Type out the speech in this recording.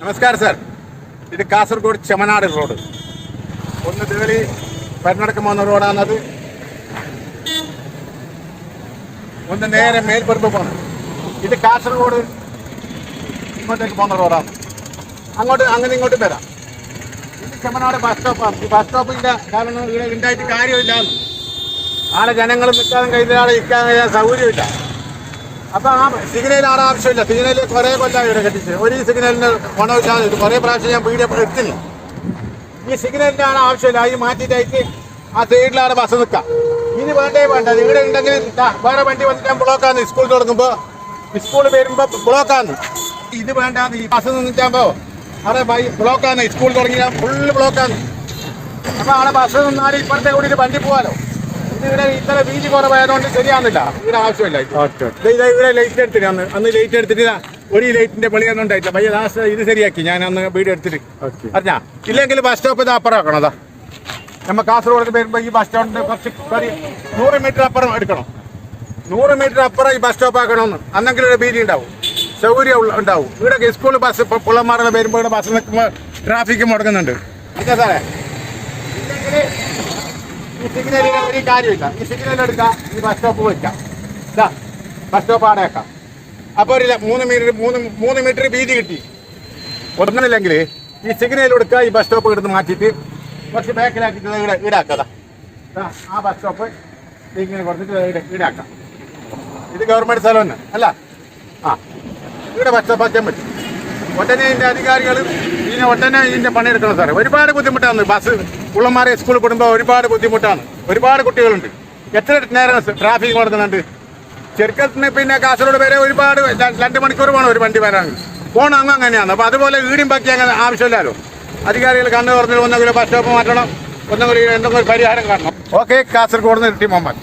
നമസ്കാരം സാർ. ഇത് കാസർഗോഡ് ചെമനാട് റോഡ്. ഒന്ന് തേളി പരിണടക്കം പോകുന്ന റോഡാണത്. ഒന്ന് നേരെ മേൽപ്പുറത്ത് പോകുന്നത് ഇത് കാസർഗോഡ് ഇങ്ങോട്ടേക്ക് പോകുന്ന റോഡാണ്. അങ്ങോട്ട് അങ്ങനെ ഇങ്ങോട്ട് വരാം. ഇത് ചെമനാട് ബസ് സ്റ്റോപ്പാണ് ഈ ബസ് സ്റ്റോപ്പില്ല കാരണം ഇവിടെ ഉണ്ടായിട്ട് കാര്യമില്ല. ആളെ ജനങ്ങൾ നിൽക്കാനും ആളെ ഇരിക്കാൻ കഴിയാൻ സൗകര്യമില്ല. അപ്പൊ ആ സിഗ്നൽ ആടെ ആവശ്യമില്ല. സിഗ്നൽ കുറെ കൊല്ലം ഇവിടെ കെട്ടിച്ച്. ഒരു സിഗ്നലിന് ഇത് കുറെ പ്രാവശ്യം ഞാൻ പീഡിയ എടുത്തില്ല ഈ സിഗ്നലിന്റെ ആണ് ആവശ്യമില്ല. അതിന് മാറ്റിയിട്ട് ആ സൈഡിലാണ് ബസ് നിൽക്കാം ഇനി വേണ്ടേ വേണ്ട ഇവിടെ ഉണ്ടെങ്കിൽ വേറെ വണ്ടി വന്നിട്ട് ഞാൻ ബ്ലോക്കാന്ന് സ്കൂൾ തുടങ്ങുമ്പോ. സ്കൂൾ വരുമ്പോ ബ്ലോക്കാന്ന് ഇത് വേണ്ടാന്ന് ഈ ബസ് നിന്നിട്ടാകുമ്പോ അവിടെ ബ്ലോക്കാന്ന് സ്കൂൾ തുടങ്ങി ഫുള്ള് ബ്ലോക്കാന്ന് അപ്പൊ അവിടെ ബസ് നിന്നാൽ ഇപ്പുറത്തെ കൂടി വണ്ടി പോവാലോ? ഇത്ര വീതി കുറവായതുകൊണ്ട് ശരിയാവുന്നില്ല. ഇവിടെ ആവശ്യമില്ല ഇത്. ഇവിടെ ലൈറ്റ് എടുത്തിട്ട് അന്ന് അന്ന് ലൈറ്റ് എടുത്തിട്ട് ഇതാ ഒരു ലൈറ്റിന്റെ വെളിയൊന്നും ഉണ്ടായിട്ടില്ല. പയ്യ ലാസ്റ്റ് ഇത് ശരിയാക്കി. ഞാൻ അന്ന് വീട് എടുത്തിട്ട്. അറിഞ്ഞാ ഇല്ലെങ്കിൽ ബസ് സ്റ്റോപ്പ് ഇത് അപ്പുറം ആക്കണം അതാ. നമ്മ കാസർഗോഡ് വരുമ്പോ ഈ ബസ് സ്റ്റോപ്പിന്റെ കുറച്ച് നൂറ് മീറ്റർ അപ്പുറം എടുക്കണം. നൂറ് മീറ്റർ അപ്പുറം ഈ ബസ് സ്റ്റോപ്പ് ആക്കണമെന്ന്. അന്നെങ്കിലും ഒരു ഭീതി ഉണ്ടാവും. സൗകര്യം ഉണ്ടാവും. ഇവിടെ സ്കൂൾ ബസ് പിള്ളമാരുടെ വരുമ്പോൾ ബസ് നിൽക്കുമ്പോൾ ട്രാഫിക് മുടങ്ങുന്നുണ്ട്. ഇല്ല സാറേ ഇല്ലെങ്കിൽ ഈ സിഗ്നലിന് ഒരു കാര്യമില്ല. എടുക്കാം ഈ ബസ് സ്റ്റോപ്പ് വെക്കാം. ഇതാ ബസ് സ്റ്റോപ്പ് ആടെ വെക്കാം. അപ്പോൾ ഒരു മൂന്ന് മീറ്റർ മൂന്ന് മൂന്ന് മീറ്റർ വീതി കിട്ടി. ഒന്നുമില്ലെങ്കിൽ ഈ സിഗ്നൽ എടുക്കുക ഈ ബസ് സ്റ്റോപ്പ് എടുത്ത് മാറ്റിയിട്ട് കുറച്ച് ബാക്കിലാക്കിയിട്ട് ഇവിടെ ഈടാക്കാം ദാ. ദാ, ആ ബസ് സ്റ്റോപ്പ് ഇങ്ങനെ കൊടുത്തിട്ട് ഈടാക്കാം. ഇത് ഗവൺമെന്റ് സ്ഥലം അല്ല? ആ ഇവിടെ ബസ് സ്റ്റോപ്പ് ആക്കാൻ പറ്റും. ഒട്ടനെ ഇതിന്റെ അധികാരികൾ ഇതിനെ ഒട്ടനെ ഇതിന്റെ പണിയെടുക്കണം സാറേ. ഒരുപാട് ബുദ്ധിമുട്ടാണ് ബസ് പുള്ളമാരെ സ്കൂളിൽ വിടുമ്പോൾ ഒരുപാട് ബുദ്ധിമുട്ടാണ്. ഒരുപാട് കുട്ടികളുണ്ട്. എത്ര നേരം ട്രാഫിക് കൊടുക്കുന്നുണ്ട് ചെറുക്കത്തിന് പിന്നെ കാസർഗോഡ് വരെ ഒരുപാട് രണ്ട് മണിക്കൂർ വേണം ഒരു വണ്ടി വരാൻ. പോകണം അങ്ങ് അങ്ങനെയാണ്. അപ്പോൾ അതുപോലെ വീടും ബാക്കി അങ്ങനെ ആവശ്യമില്ലല്ലോ. അധികാരികൾ കണ്ണു തുറന്നിട്ട് ഒന്നെങ്കിലും ബസ് സ്റ്റോപ്പ് മാറ്റണം ഒന്നെങ്കിലും എന്തെങ്കിലും പരിഹാരം കാണണം. ഓക്കെ കാസർഗോഡ് നിന്ന് ടി മുഹമ്മദ്